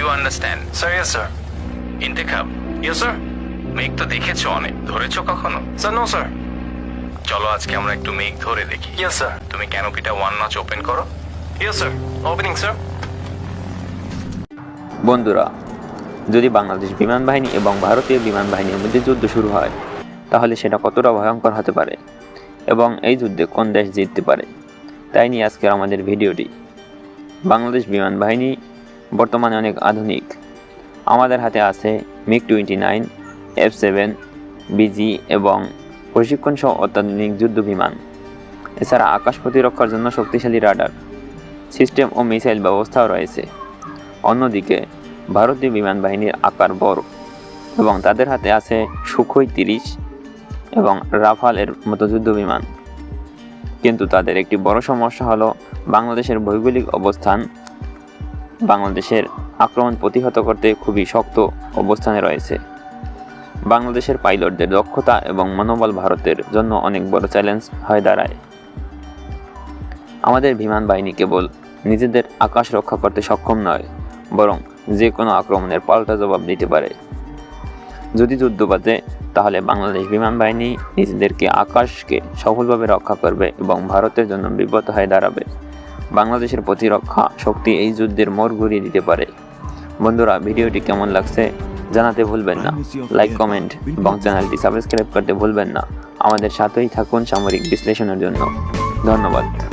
You understand Sir, yes, sir. Intekhab Yes, sir. মেঘ তো দেখেছ অনেক ধরেছো কখনো Sir, no, sir. চলো আজকে আমরা একটু মেঘ ধরে দেখি Yes, sir. তুমি ক্যানোপিটা ওয়ান নচ ওপেন করো Yes, sir. Opening, sir. বন্ধুরা যদি বাংলাদেশ বিমান বাহিনী এবং ভারতীয় বিমান বাহিনীর মধ্যে যুদ্ধ শুরু হয় তাহলে সেটা কতটা ভয়ঙ্কর হতে পারে এবং এই যুদ্ধে কোন দেশ জিততে পারে তাই নিয়ে আজকের আমাদের ভিডিওটি বাংলাদেশ বিমান বাহিনী বর্তমানে অনেক আধুনিক। আমাদের হাতে আছে MiG twenty nine, F seven, busy এবং প্রশিক্ষণ সহ অত্যাধুনিক যুদ্ধ বিমান। এছাড়া আকাশ প্রতিরক্ষার জন্য শক্তিশালী রাডার, সিস্টেম ও মিসাইল ব্যবস্থাও রয়েছে। অন্যদিকে, ভারতীয় বিমান বাহিনীর আকার বড় এবং তাদের হাতে আছে সুখই তিরিশ এবং রাফালের মতো যুদ্ধ বিমান। কিন্তু তাদের একটি বড় সমস্যা হলো বাংলাদেশের ভৌগোলিক অবস্থান বাংলাদেশের আক্রমণ প্রতিহত করতে খুবই শক্ত অবস্থানে রয়েছে। বাংলাদেশের পাইলটদের দক্ষতা এবং মনোবল ভারতের জন্য অনেক বড় চ্যালেঞ্জ হয়ে দাঁড়ায়। আমাদের বিমান বাহিনী কেবল নিজেদের আকাশ রক্ষা করতে সক্ষম নয়, বরং যে কোনো আক্রমণের পাল্টা জবাব দিতে পারে। যদি যুদ্ধ বাজে তাহলে বাংলাদেশ বিমান বাহিনী নিজেদেরকে আকাশকে সফলভাবে রক্ষা করবে এবং ভারতের জন্য বিপদ হয়ে দাঁড়াবে। বাংলাদেশের প্রতিরক্ষা শক্তি এই যুদ্ধের মোড় ঘুরিয়ে দিতে পারে। বন্ধুরা, ভিডিওটি কেমন লাগছে জানাতে ভুলবেন না। লাইক কমেন্ট এবং চ্যানেলটি সাবস্ক্রাইব করতে ভুলবেন না। আমাদের সাথেই থাকুন সামরিক বিশ্লেষণের জন্য। ধন্যবাদ।